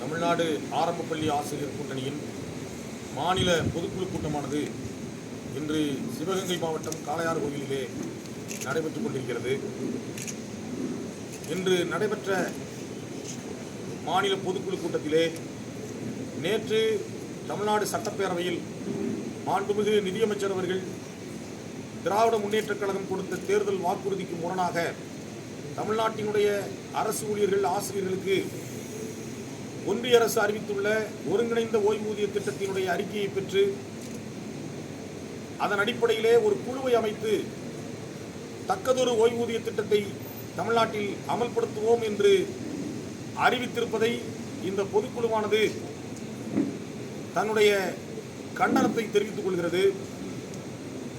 தமிழ்நாடு ஆரம்ப பள்ளி ஆசிரியர் கூட்டணியின் மாநில பொதுக்குழு கூட்டமானது இன்று சிவகங்கை மாவட்டம் காளையார் கோயிலிலே நடைபெற்றுக் கொண்டிருக்கிறது. இன்று நடைபெற்ற மாநில பொதுக்குழு கூட்டத்திலே நேற்று தமிழ்நாடு சட்டப்பேரவையில் மாண்புமிகு நிதியமைச்சர் அவர்கள் திராவிட முன்னேற்றக் கழகம் கொடுத்த தேர்தல் வாக்குறுதிக்கு முரணாக தமிழ்நாட்டினுடைய அரசு ஊழியர்கள் ஆசிரியர்களுக்கு ஒன்றிய அரசு அறிவித்துள்ள ஒருங்கிணைந்த ஓய்வூதிய திட்டத்தினுடைய அறிக்கையை பெற்று அதன் அடிப்படையிலே ஒரு குழுவை அமைத்து தக்கதொரு ஓய்வூதிய திட்டத்தை தமிழ்நாட்டில் அமல்படுத்துவோம் என்று அறிவித்திருப்பதை இந்த பொதுக்குழுவானது தன்னுடைய கண்டனத்தை தெரிவித்துக் கொள்கிறது.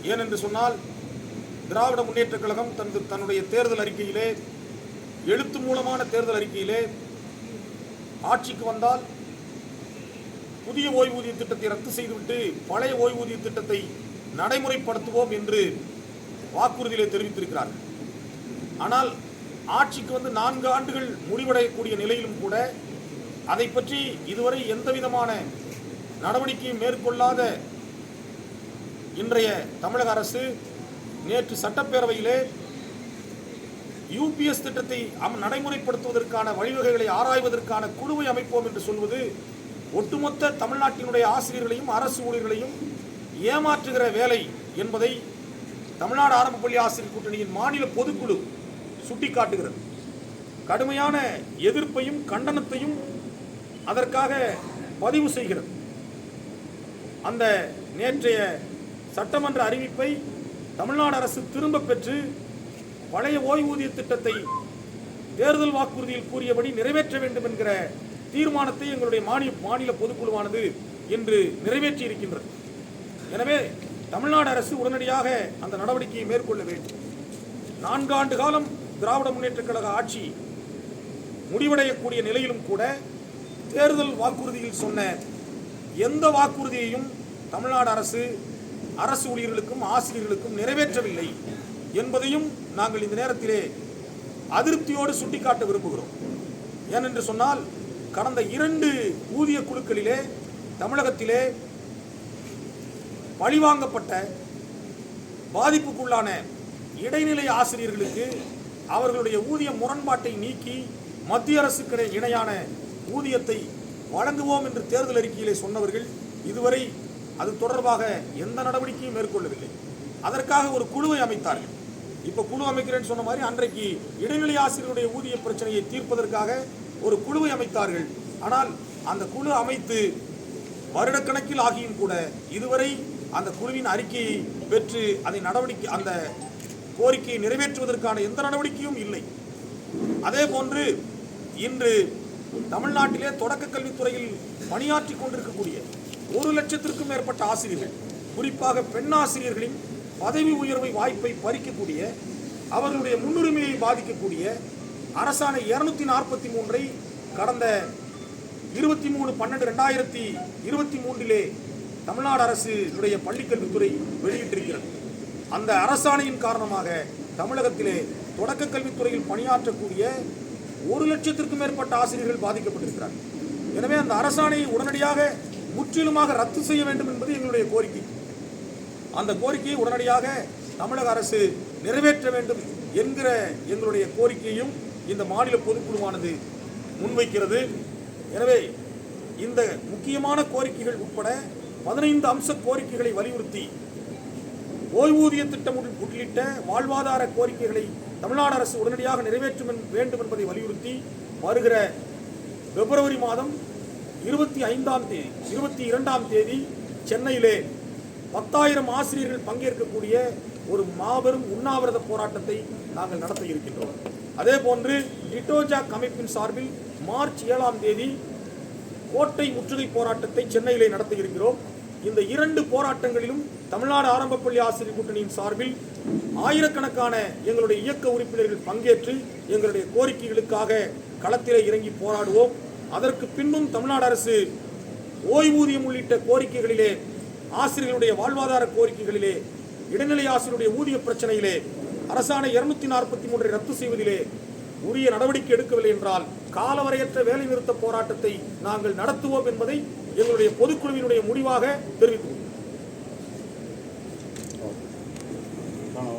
ஏனென்று சொன்னால் திராவிட முன்னேற்றக் கழகம் தனது தன்னுடைய தேர்தல் அறிக்கையிலே எழுத்து மூலமான தேர்தல் அறிக்கையிலே ஆட்சிக்கு வந்தால் புதிய ஓய்வூதிய திட்டத்தை ரத்து செய்துவிட்டு பழைய ஓய்வூதிய திட்டத்தை நடைமுறைப்படுத்துவோம் என்று வாக்குறுதியிலே தெரிவித்திருக்கிறார்கள். ஆனால் ஆட்சிக்கு வந்து நான்கு ஆண்டுகள் முடிவடையக்கூடிய நிலையிலும் கூட அதை பற்றி இதுவரை எந்த விதமான நடவடிக்கையும் மேற்கொள்ளாத இன்றைய தமிழக அரசு நேற்று சட்டப்பேரவையிலே யூபிஎஸ் திட்டத்தை அம் நடைமுறைப்படுத்துவதற்கான வழிவகைகளை ஆராய்வதற்கான குழுவை அமைப்போம் என்று சொல்வது ஒட்டுமொத்த தமிழ்நாட்டினுடைய ஆசிரியர்களையும் அரசு ஊழியர்களையும் ஏமாற்றுகிற வேலை என்பதை தமிழ்நாடு ஆரம்ப பள்ளி ஆசிரியர் கூட்டணியின் மாநில பொதுக்குழு சுட்டிக்காட்டுகிறது. கடுமையான எதிர்ப்பையும் கண்டனத்தையும் அதற்காக பதிவு செய்கிறது. அந்த நேற்றைய சட்டமன்ற அறிவிப்பை தமிழ்நாடு அரசு திரும்ப பெற்று பழைய ஓய்வூதிய திட்டத்தை தேர்தல் வாக்குறுதியில் கூறியபடி நிறைவேற்ற வேண்டும் என்கிற தீர்மானத்தை எங்களுடைய மாநில மாநில பொதுக்குழுவானது இன்று நிறைவேற்றி இருக்கின்றது எனவே தமிழ்நாடு அரசு உடனடியாக அந்த நடவடிக்கையை மேற்கொள்ள வேண்டும். நான்காண்டு காலம் திராவிட முன்னேற்றக் கழக ஆட்சி முடிவடையக்கூடிய நிலையிலும் கூட தேர்தல் வாக்குறுதியில் சொன்ன எந்த வாக்குறுதியையும் தமிழ்நாடு அரசு அரசு ஊழியர்களுக்கும் ஆசிரியர்களுக்கும் நிறைவேற்றவில்லை. என்பதையும் நாங்கள் இந்த நேரத்திலே அதிருப்தியோடு சுட்டிக்காட்ட விரும்புகிறோம். ஏனென்று சொன்னால் கடந்த இரண்டு ஊதிய குழுக்களிலே தமிழகத்திலே பழிவாங்கப்பட்ட பாதிப்புக்குள்ளான இடைநிலை ஆசிரியர்களுக்கு அவர்களுடைய ஊதிய முரண்பாட்டை நீக்கி மத்திய அரசுக்கு இணையான ஊதியத்தை வழங்குவோம் என்று தேர்தல் அறிக்கையிலே சொன்னவர்கள் இதுவரை அது தொடர்பாக எந்த நடவடிக்கையும் மேற்கொள்ளவில்லை. அதற்காக ஒரு குழுவை அமைத்தார்கள். இப்போ குழு அமைக்கிறேன்னு சொன்ன மாதிரி அன்றைக்கு இடைநிலை ஆசிரியருடைய ஊதிய பிரச்சனையை தீர்ப்பதற்காக ஒரு குழுவை அமைத்தார்கள். ஆனால் அந்த குழு அமைத்து வருடக்கணக்கில் ஆகியும் கூட இதுவரை அந்த குழுவின் அறிக்கையை பெற்று அதை நடவடிக்கை அந்த கோரிக்கையை நிறைவேற்றுவதற்கான எந்த நடவடிக்கையும் இல்லை. அதே போன்று இன்று தமிழ்நாட்டிலே தொடக்க கல்வித்துறையில் பணியாற்றி கொண்டிருக்கக்கூடிய ஒரு லட்சத்திற்கும் மேற்பட்ட ஆசிரியர்கள் குறிப்பாக பெண் ஆசிரியர்களின் பதவி உயர்வை வாய்ப்பை பறிக்கக்கூடிய அவர்களுடைய முன்னுரிமையை பாதிக்கக்கூடிய அரசாணை இருநூத்தி நாற்பத்தி மூன்றை கடந்த இருபத்தி மூணு பன்னெண்டு ரெண்டாயிரத்தி இருபத்தி மூன்றிலே தமிழ்நாடு அரசுடைய பள்ளிக்கல்வித்துறை வெளியிட்டிருக்கிறது. அந்த அரசாணையின் காரணமாக தமிழகத்திலே தொடக்க கல்வித்துறையில் பணியாற்றக்கூடிய ஒரு லட்சத்திற்கும் மேற்பட்ட ஆசிரியர்கள் பாதிக்கப்பட்டிருக்கிறார்கள். எனவே அந்த அரசாணையை உடனடியாக முற்றிலுமாக ரத்து செய்ய வேண்டும் என்பது எங்களுடைய கோரிக்கை. அந்த கோரிக்கையை உடனடியாக தமிழக அரசு நிறைவேற்ற வேண்டும் என்கிற எங்களுடைய கோரிக்கையும் இந்த மாநில பொதுக்குழுவானது முன்வைக்கிறது. எனவே இந்த முக்கியமான கோரிக்கைகள் உட்பட பதினைந்து அம்ச கோரிக்கைகளை வலியுறுத்தி ஓய்வூதிய திட்டம் உள்ளிட்ட வாழ்வாதார கோரிக்கைகளை தமிழ்நாடு அரசு உடனடியாக நிறைவேற்றும் வேண்டும் என்பதை வலியுறுத்தி வருகிற பிப்ரவரி மாதம் இருபத்தி ஐந்தாம் தேதி இருபத்தி இரண்டாம் தேதி சென்னையிலே பத்தாயிரம் ஆசிரியர்கள் பங்கேற்கக்கூடிய ஒரு மாபெரும் உண்ணாவிரத போராட்டத்தை நாங்கள் நடத்த இருக்கின்றோம். அதே போன்று டிட்டோஜாக் அமைப்பின் சார்பில் மார்ச் ஏழாம் தேதி கோட்டை முற்றுகை போராட்டத்தை சென்னையிலே நடத்த இருக்கிறோம். இந்த இரண்டு போராட்டங்களிலும் தமிழ்நாடு ஆரம்பப்பள்ளி ஆசிரியர் கூட்டணியின் சார்பில் ஆயிரக்கணக்கான எங்களுடைய இயக்க உறுப்பினர்கள் பங்கேற்று எங்களுடைய கோரிக்கைகளுக்காக களத்திலே இறங்கி போராடுவோம். அதற்கு பின்பும் தமிழ்நாடு அரசு ஓய்வூதியம் உள்ளிட்ட கோரிக்கைகளிலே ஆசிரியர்களுடைய வாழ்வாதார கோரிக்கைகளிலே இடைநிலை ஆசிரியருடைய ஊதிய பிரச்சனையிலே அரசாணை இருநூத்தி நாற்பத்தி மூன்றை ரத்து செய்வதிலே உரிய நடவடிக்கை எடுக்கவில்லை என்றால் காலவரையற்ற வேலைநிறுத்த போராட்டத்தை நாங்கள் நடத்துவோம் என்பதை எங்களுடைய பொதுக்குழுவினுடைய முடிவாக தெரிவித்துள்ளோம்